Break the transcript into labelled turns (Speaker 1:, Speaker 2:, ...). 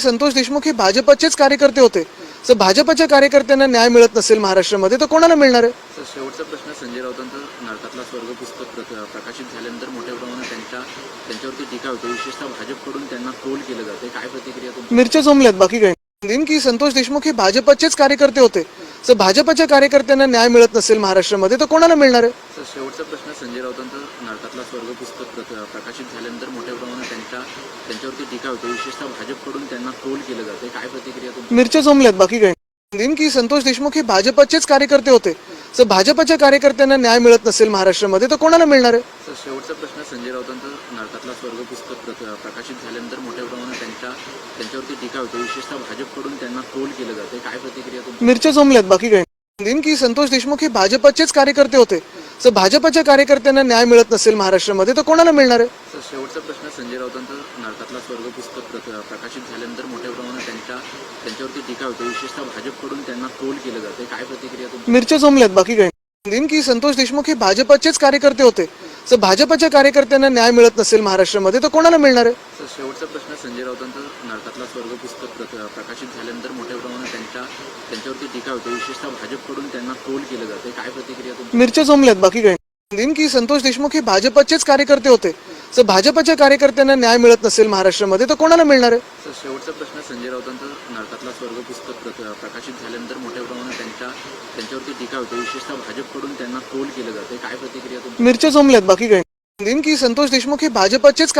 Speaker 1: संतोष देशमुख हे भाजपचेच कार्यकर्ते होते. जर भाजपच्या कार्यकर्त्यांना न्याय मिळत नसेल महाराष्ट्रामध्ये तर कोणाला मिळणार आहे?
Speaker 2: शेवटचा प्रश्न संजय राऊतांचं नाटकातला स्वर्ग पुस्तक प्र- प्रकाशित झाल्यानंतर मोठ्या प्रमाणात त्यांच्या त्यांच्यावरती टीका होते. विशेषतः भाजपकडून त्यांना ट्रोल केलं जाते. काय प्रतिक्रिया
Speaker 1: मिरच्या जमल्यात बाकी काही की संतोष देशमुख हे भाजपचेच कार्यकर्ते होते. जर भाजपच्या कार्यकर्त्यांना न्याय मिळत नसेल महाराष्ट्रामध्ये तर कोणाला मिळणार आहे?
Speaker 2: शेवटचा प्रश्न संजय राऊतांचं नाटकातला स्वर्ग पुस्तक प्र- प्रकाशित झाल्यानंतर मोठ्या प्रमाणात त्यांच्या त्यांच्यावरती टीका होते. विशेषतः भाजपकडून त्यांना ट्रोल केलं जाते काय प्रतिक्रिया
Speaker 1: मिरच्या जमल्यात बाकी काही की संतोष देशमुख हे भाजपचेच कार्यकर्ते होते. जर भाजपच्या कार्यकर्त्यांना न्याय मिळत नसेल महाराष्ट्रामध्ये तर कोणाला मिळणार आहे?
Speaker 2: शेवटचा प्रश्न संजय राऊतांचं नाटकातला स्वर्ग पुस्तक प्र- प्रकाशित झाल्यानंतर मोठ्या प्रमाणात त्यांच्या त्यांच्यावरती टीका होते. विशेषतः भाजपकडून त्यांना ट्रोल केलं जाते काय प्रतिक्रिया
Speaker 1: मिरच्या जमल्यात बाकी काही नाही. दिन की संतोष देशमुख हे भाजपचेच कार्यकर्ते होते. जर भाजपच्या कार्यकर्त्यांना न्याय मिळत नसेल महाराष्ट्रामध्ये तर कोणाला मिळणार आहे?
Speaker 2: शेवटचा प्रश्न संजय राऊतांचं नाटकातला स्वर्ग पुस्तक प्र- प्रकाशित झाल्यानंतर मोठ्या प्रमाणात त्यांच्या त्यांच्यावरती टीका होते. विशेषतः भाजपकडून त्यांना ट्रोल केलं जाते काय प्रतिक्रिया तुमची?
Speaker 1: मिरच्या जमल्यात बाकी काही. दिन की संतोष देशमुख हे भाजपचेच कार्यकर्ते होते. जर भाजपच्या कार्यकर्त्यांना न्याय मिळत नसेल महाराष्ट्रामध्ये तर कोणाला मिळणार आहे?
Speaker 2: शेवटचा प्रश्न संजय राऊतांचं नाटकातला स्वर्ग पुस्तक प्र- प्रकाशित झाल्यानंतर मोठ्या प्रमाणात त्यांच्या त्यांच्यावरती टीका होते. विशेषतः भाजपकडून त्यांना ट्रोल केलं जाते काय प्रतिक्रिया तुमची?
Speaker 1: मिरच्या जमल्यात बाकी काही. दिन की संतोष देशमुख हे भाजपचेच कार्यकर्ते होते. जर भाजपच्या कार्यकर्त्यांना न्याय मिळत नसेल महाराष्ट्रामध्ये तर कोणाला मिळणार आहे?
Speaker 2: शेवटचा प्रश्न संजय राऊतांचं नाटकातला स्वर्ग पुस्तक प्रकाशित झाल्यानंतर मोठ्या प्रमाणात त्यांच्या त्यांच्यावरती टीका होते. विशेषतः भाजपकडून त्यांना ट्रोल केलं जाते. काय प्रतिक्रिया तुमची?
Speaker 1: मिरच्या जमल्यात. बाकी काही की संतोष देशमुख हे भाजपचेच